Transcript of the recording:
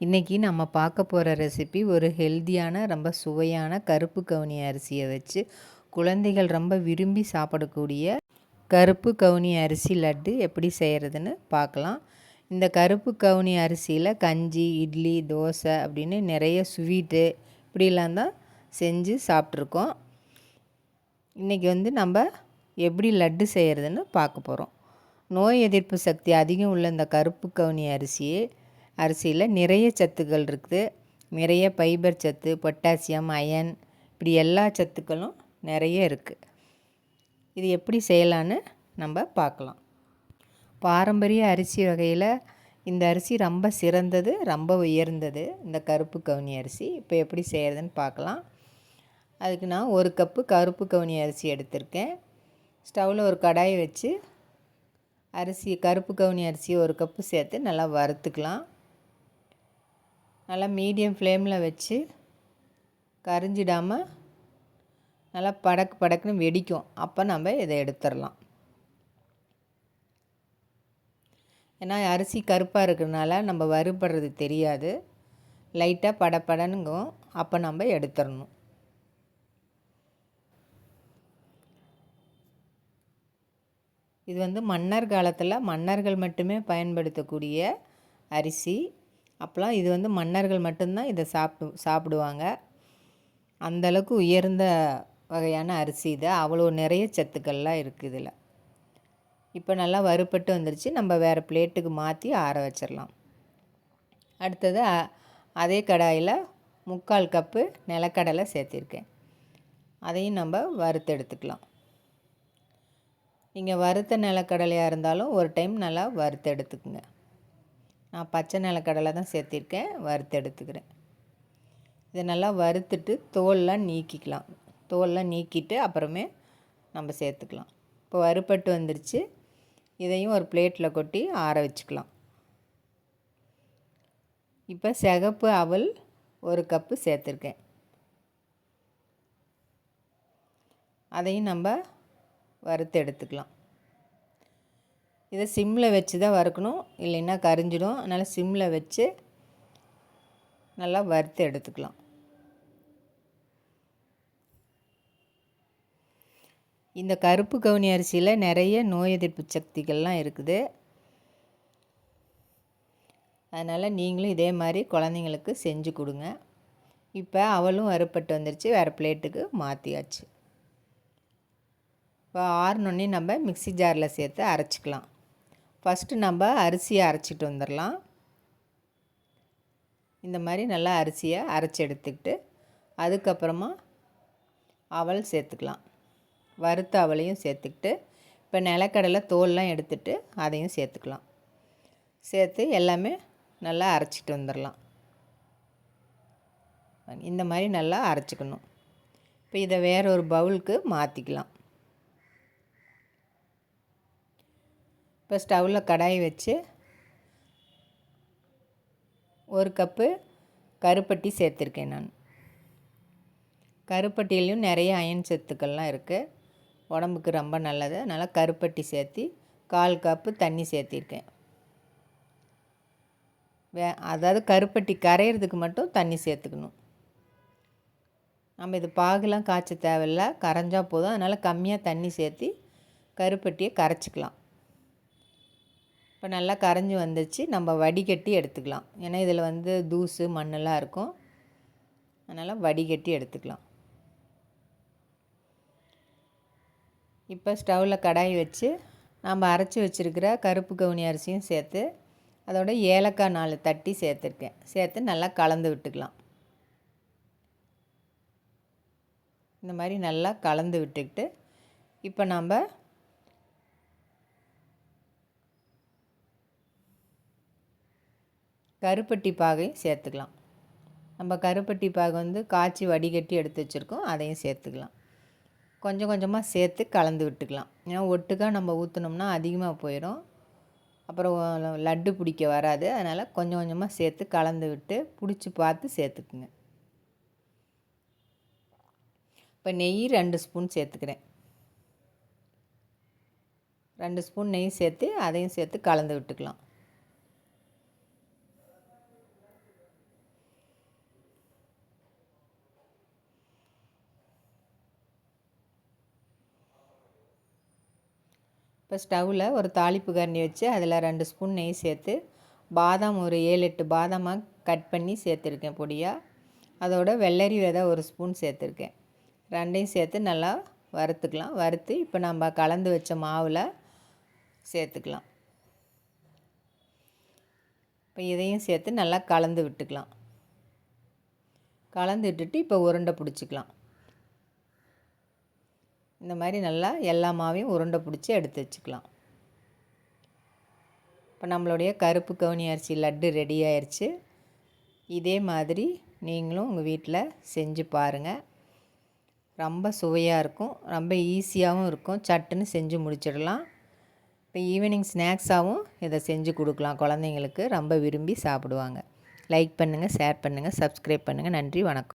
இன்றைக்கி நம்ம பார்க்க போகிற ரெசிபி ஒரு ஹெல்த்தியான ரொம்ப சுவையான கருப்பு கவுனி அரிசியை வச்சு குழந்தைகள் ரொம்ப விரும்பி சாப்பிடக்கூடிய கருப்பு கவுனி அரிசி லட்டு எப்படி செய்கிறதுன்னு பார்க்கலாம். இந்த கருப்பு கவுனி அரிசியில் கஞ்சி இட்லி தோசை அப்படின்னு நிறைய ஸ்வீட்டு இப்படிலாம் தான் செஞ்சு சாப்பிட்ருக்கோம் இன்றைக்கி வந்து நம்ம எப்படி லட்டு செய்கிறதுன்னு பார்க்க போகிறோம் நோய் எதிர்ப்பு சக்தி அதிகம் உள்ள இந்த கருப்பு கவுனி அரிசியை அரிசியில் நிறைய சத்துக்கள் இருக்குது. நிறைய ஃபைபர் சத்து பொட்டாசியம் அயன் இப்படி எல்லா சத்துக்களும் நிறைய இருக்குது இது எப்படி செய்யலான்னு நம்ம பார்க்கலாம். பாரம்பரிய அரிசி வகையில் இந்த அரிசி ரொம்ப சிறந்தது ரொம்ப உயர்ந்தது. இந்த கருப்பு கவுனி அரிசி இப்போ எப்படி செய்கிறதுன்னு பார்க்கலாம். அதுக்கு நான் ஒரு கப்பு கருப்பு கவுனி அரிசி எடுத்திருக்கேன். ஸ்டவ்வில் ஒரு கடாயை வச்சு அரிசி கருப்பு கவுனி அரிசி ஒரு கப்பு சேர்த்து நல்லா வறுத்துக்கலாம். நல்லா மீடியம் ஃப்ளேமில் வச்சு கரிஞ்சிடாமல் நல்லா படக்கு படக்குன்னு வெடிக்கும். அப்போ நம்ம இதை எடுத்துடலாம். ஏன்னா அரிசி கருப்பாக இருக்கிறதுனால நம்ம வறுபடுறது தெரியாது. லைட்டாக படப்படனுங்கும் அப்போ நம்ம எடுத்துடணும். இது வந்து மன்னர் காலத்தில் மன்னர்கள் மட்டுமே பயன்படுத்தக்கூடிய அரிசி. அப்போலாம் இது வந்து மன்னர்கள் மட்டும்தான் இதை சாப்பிடு சாப்பிடுவாங்க. அந்தளவுக்கு உயர்ந்த வகையான அரிசி இது. அவ்வளோ நிறைய சத்துக்கள்லாம் இருக்குது இதில். இப்போ நல்லா வறுப்பட்டு வந்துருச்சு. நம்ம வேறு பிளேட்டுக்கு மாற்றி ஆற வச்சிடலாம். அடுத்தது அதே கடாயில் முக்கால் கப்பு நிலக்கடலை சேர்த்திருக்கேன். அதையும் நம்ம வறுத்து எடுத்துக்கலாம். நீங்கள் வறுத்த நிலக்கடலையாக இருந்தாலும் ஒரு டைம் நல்லா வறுத்து எடுத்துக்குங்க. நான் பச்சை நிலக்கடலை தான் சேர்த்திருக்கேன் வறுத்து எடுத்துக்கிறேன். இதை நல்லா வறுத்துட்டு தோல்லாம் நீக்கிக்கலாம். தோல்லாம் நீக்கிட்டு அப்புறமே நம்ம சேர்த்துக்கலாம். இப்போ வறுப்பட்டு வந்துருச்சு. இதையும் ஒரு பிளேட்டில் கொட்டி ஆற வச்சுக்கலாம். இப்போ சிகப்பு அவல் ஒரு கப்பு சேர்த்துருக்கேன். அதையும் நம்ம வறுத்து எடுத்துக்கலாம். இதை சிம்மில் வச்சு தான் வறுக்கணும். இல்லைன்னா கரிஞ்சிடும். அதனால் சிம்மில் வச்சு நல்லா வறுத்து எடுத்துக்கலாம். இந்த கருப்பு கவுனி அரிசியில் நிறைய நோய் எதிர்ப்பு சக்திகள்லாம் இருக்குது. அதனால் நீங்களும் இதே மாதிரி குழந்தைங்களுக்கு செஞ்சு கொடுங்க. இப்போ அவளும் வறுப்பட்டு வந்துருச்சு. வேறு பிளேட்டுக்கு மாற்றியாச்சு இப்போ ஆறுனொன்னே நம்ம மிக்சி ஜாரில் சேர்த்து அரைச்சிக்கலாம். ஃபஸ்ட்டு நம்ம அரிசியை அரைச்சிட்டு வந்துடலாம். இந்த மாதிரி நல்லா அரிசியை அரைச்சி எடுத்துக்கிட்டு அதுக்கப்புறமா அவல் சேர்த்துக்கலாம். வறுத்த அவலையும் சேர்த்துக்கிட்டு இப்போ நிலக்கடலை தோல்லாம் எடுத்துட்டு அதையும் சேர்த்துக்கலாம். சேர்த்து எல்லாமே நல்லா அரைச்சிட்டு வந்துடலாம். இந்த மாதிரி நல்லா அரைச்சிக்கணும். இப்போ இதை வேற ஒரு பவுலுக்கு மாற்றிக்கலாம் இப்போ ஸ்டவ்வில் கடாய் வச்சு ஒரு கப்பு கருப்பட்டி சேர்த்துருக்கேன் நான். கருப்பட்டியிலையும் நிறைய அயன் சத்துக்கள்லாம் இருக்குது உடம்புக்கு ரொம்ப நல்லது. அதனால் கருப்பட்டி சேர்த்து கால் கப்பு தண்ணி சேர்த்திருக்கேன். வே அதாவது கருப்பட்டி கரையிறதுக்கு மட்டும் தண்ணி சேர்த்துக்கணும். நம்ம இது பாகுலாம் காய்ச்ச தேவையில்ல. கரைஞ்சால் போதும். அதனால் கம்மியாக தண்ணி சேர்த்து கருப்பட்டியை கரைச்சிக்கலாம். இப்போ நல்லா கரைஞ்சி வந்துச்சு. நம்ம வடிகட்டி எடுத்துக்கலாம். ஏன்னா இதில் வந்து தூசு மண்ணெல்லாம் இருக்கும். அதனால் வடிகட்டி எடுத்துக்கலாம். இப்போ ஸ்டவ்வில் கடாய் வச்சு நம்ம அரைச்சி வச்சுருக்கிற கருப்பு கவுனி அரிசியும் சேர்த்து அதோட ஏலக்காய் நாலு தட்டி சேர்த்துருக்கேன். சேர்த்து நல்லா கலந்து விட்டுக்கலாம். இந்த மாதிரி நல்லா கலந்து விட்டுக்கிட்டு இப்போ நம்ம கருப்பட்டி பாகையும் சேர்த்துக்கலாம். நம்ம கருப்பட்டி பாகை வந்து காய்ச்சி வடிகட்டி எடுத்து வச்சுருக்கோம் அதையும் சேர்த்துக்கலாம். கொஞ்சம் கொஞ்சமாக சேர்த்து கலந்து விட்டுக்கலாம். ஏன்னா ஒட்டுக்காக நம்ம ஊற்றினோம்னா அதிகமாக போயிடும் அப்புறம் லட்டு பிடிக்க வராது. அதனால் கொஞ்சம் கொஞ்சமாக சேர்த்து கலந்து விட்டு பிடிச்சி பார்த்து சேர்த்துக்குங்க. இப்போ நெய் ரெண்டு ஸ்பூன் சேர்த்துக்கிறேன். ரெண்டு ஸ்பூன் நெய் சேர்த்து அதையும் சேர்த்து கலந்து விட்டுக்கலாம். இப்போ ஸ்டவ்வில் ஒரு தாளிப்பு கரண்டி வச்சு அதில் ரெண்டு ஸ்பூன் நெய் சேர்த்து பாதாம் ஒரு ஏழு எட்டு பாதாமாக கட் பண்ணி சேர்த்துருக்கேன் பொடியாக அதோட வெள்ளரி விதை ஒரு ஸ்பூன் சேர்த்துருக்கேன். ரெண்டையும் சேர்த்து நல்லா வறுத்துக்கலாம். வறுத்து இப்போ நம்ம கலந்து வச்ச மாவில் சேர்த்துக்கலாம். இப்போ இதையும் சேர்த்து நல்லா கலந்து விட்டுக்கலாம். கலந்து விட்டுட்டு இப்போ உருண்டை பிடிச்சிக்கலாம். இந்த மாதிரி நல்லா எல்லா மாவையும் உருண்டை பிடிச்சி எடுத்து வச்சுக்கலாம். இப்போ நம்மளுடைய கருப்பு கவுனி அரிசி லட்டு ரெடி ஆயிடுச்சு இதே மாதிரி நீங்களும் உங்கள் வீட்டில் செஞ்சு பாருங்கள் ரொம்ப சுவையாக இருக்கும் ரொம்ப ஈஸியாகவும் இருக்கும். சட்டுன்னு செஞ்சு முடிச்சிடலாம். இப்போ ஈவினிங் ஸ்நாக்ஸாகவும் இதை செஞ்சு கொடுக்கலாம். குழந்தைங்களுக்கு ரொம்ப விரும்பி சாப்பிடுவாங்க. லைக் பண்ணுங்கள் ஷேர் பண்ணுங்கள் சப்ஸ்கிரைப் பண்ணுங்கள் நன்றி வணக்கம்.